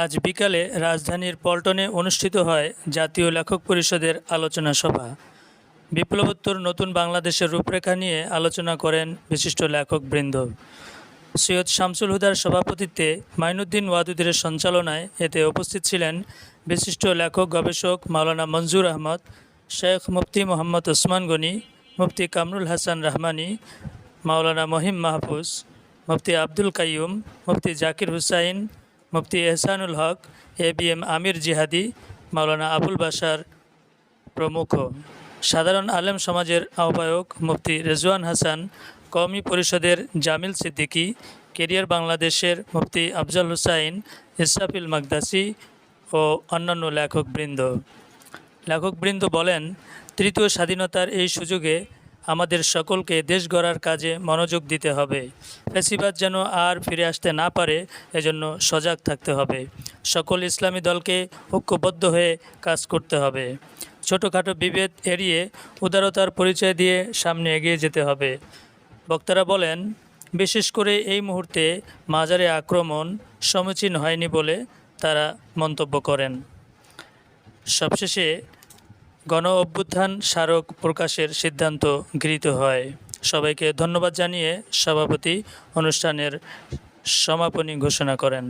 আজ বিকালে রাজধানীর পল্টনে অনুষ্ঠিত হয় জাতীয় লেখক পরিষদের আলোচনা সভা। বিপ্লবোত্তর নতুন বাংলাদেশের রূপরেখা নিয়ে আলোচনা করেন বিশিষ্ট লেখকবৃন্দ। সৈয়দ শামসুল হুদার সভাপতিত্বে মাইনুদ্দিন ওয়াদুদের সঞ্চালনায় এতে উপস্থিত ছিলেন বিশিষ্ট লেখক গবেষক Maulana Manjur Ahmad, Sheikh Mufti Mohammad Osman Gani, Mufti Kamrul Hasan Rahmani, Maulana Mohim Mahfuz, Mufti Abdul Qayyum, Mufti Zakir Hussain Mufti Ehsanul Haque, A B M Amir Jihadi, Maulana Abul Bashar প্রমুখ। সাধারণ আলেম সমাজের আহ্বায়ক মুফতি রেজওয়ান হাসান, কওমি পরিষদের Jamil Siddiqui, career বাংলাদেশের মুফতি আফজাল হুসাইন, ইসরাফিল মাকদাসি ও অন্যান্য লেখকবৃন্দ। লেখকবৃন্দ বলেন, তৃতীয় স্বাধীনতার এই সুযোগে আমাদের সকলকে দেশ গড়ার কাজে মনোযোগ দিতে হবে। ফেসিবাদ যেন আর ফিরে আসতে না পারে, এজন্য সজাগ থাকতে হবে। সকল ইসলামী দলকে ঐক্যবদ্ধ হয়ে কাজ করতে হবে। ছোটোখাটো বিভেদ এড়িয়ে উদারতার পরিচয় দিয়ে সামনে এগিয়ে যেতে হবে। বক্তারা বলেন, বিশেষ করে এই মুহূর্তে মাজারে আক্রমণ সমীচীন হয়নি বলে তারা মন্তব্য করেন। সবশেষে গণ অভ্যুত্থান স্মারক প্রকাশের সিদ্ধান্ত গৃহীত হয়। সবাইকে ধন্যবাদ জানিয়ে সভাপতি অনুষ্ঠানের সমাপনী ঘোষণা করেন।